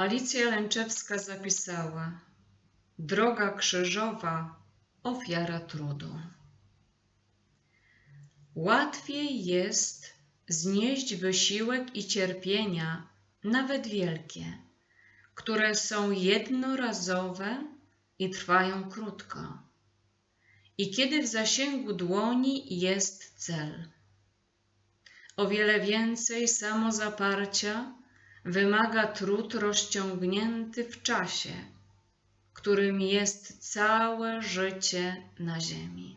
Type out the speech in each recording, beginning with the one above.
Alicja Lęczewska zapisała: Droga krzyżowa, ofiara trudu. Łatwiej jest znieść wysiłek i cierpienia, nawet wielkie, które są jednorazowe i trwają krótko. I kiedy w zasięgu dłoni jest cel. O wiele więcej samozaparcia wymaga trud rozciągnięty w czasie, którym jest całe życie na ziemi.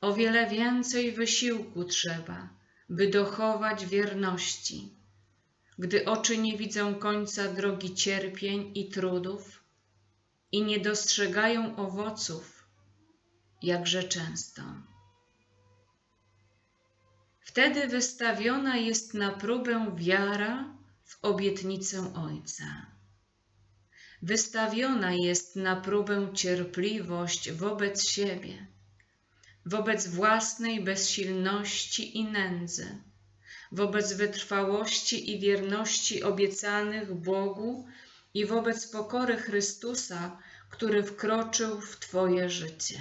O wiele więcej wysiłku trzeba, by dochować wierności, gdy oczy nie widzą końca drogi cierpień i trudów i nie dostrzegają owoców, jakże często. Wtedy wystawiona jest na próbę wiara w obietnicę Ojca. Wystawiona jest na próbę cierpliwość wobec siebie, wobec własnej bezsilności i nędzy, wobec wytrwałości i wierności obiecanych Bogu i wobec pokory Chrystusa, który wkroczył w Twoje życie.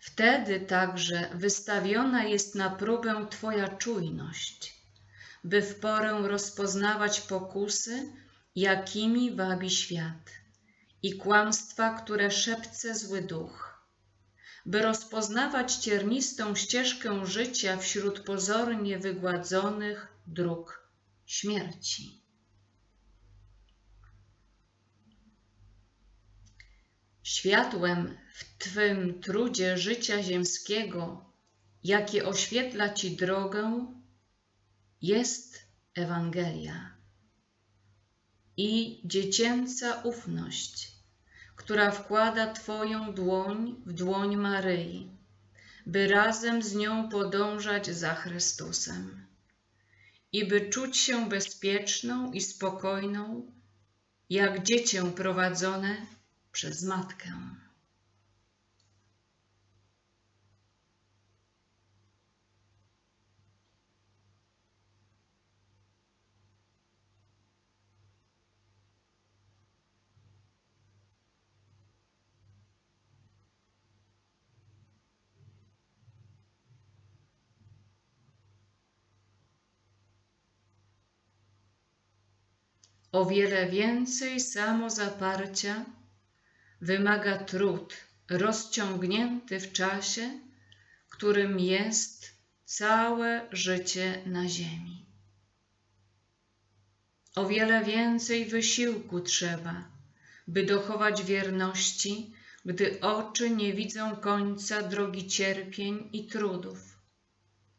Wtedy także wystawiona jest na próbę Twoja czujność, by w porę rozpoznawać pokusy, jakimi wabi świat i kłamstwa, które szepce zły duch, by rozpoznawać ciernistą ścieżkę życia wśród pozornie wygładzonych dróg śmierci. Światłem w Twym trudzie życia ziemskiego, jakie oświetla Ci drogę, jest Ewangelia i dziecięca ufność, która wkłada Twoją dłoń w dłoń Maryi, by razem z nią podążać za Chrystusem i by czuć się bezpieczną i spokojną, jak dziecię prowadzone przez matkę. O wiele więcej samozaparcia wymaga trud rozciągnięty w czasie, którym jest całe życie na ziemi. O wiele więcej wysiłku trzeba, by dochować wierności, gdy oczy nie widzą końca drogi cierpień i trudów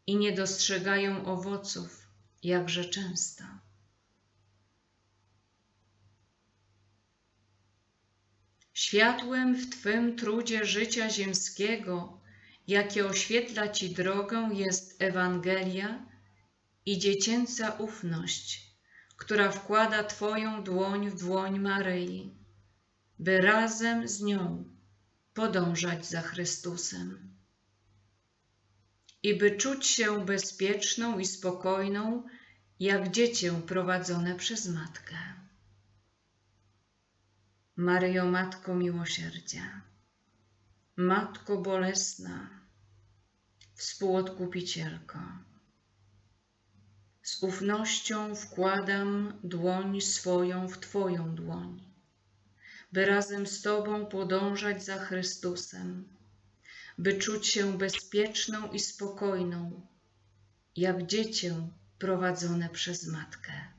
i nie dostrzegają owoców, jakże często. Światłem w Twym trudzie życia ziemskiego, jakie oświetla Ci drogę, jest Ewangelia i dziecięca ufność, która wkłada Twoją dłoń w dłoń Maryi, by razem z nią podążać za Chrystusem. I by czuć się bezpieczną i spokojną, jak dziecię prowadzone przez matkę. Maryjo Matko Miłosierdzia, Matko Bolesna, Współodkupicielko, z ufnością wkładam dłoń swoją w Twoją dłoń, by razem z Tobą podążać za Chrystusem, by czuć się bezpieczną i spokojną, jak dziecię prowadzone przez Matkę.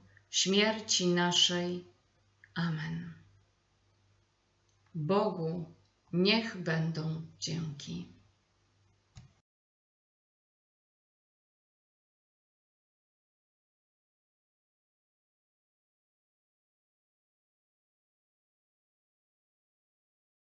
śmierci naszej. Amen. Bogu niech będą dzięki.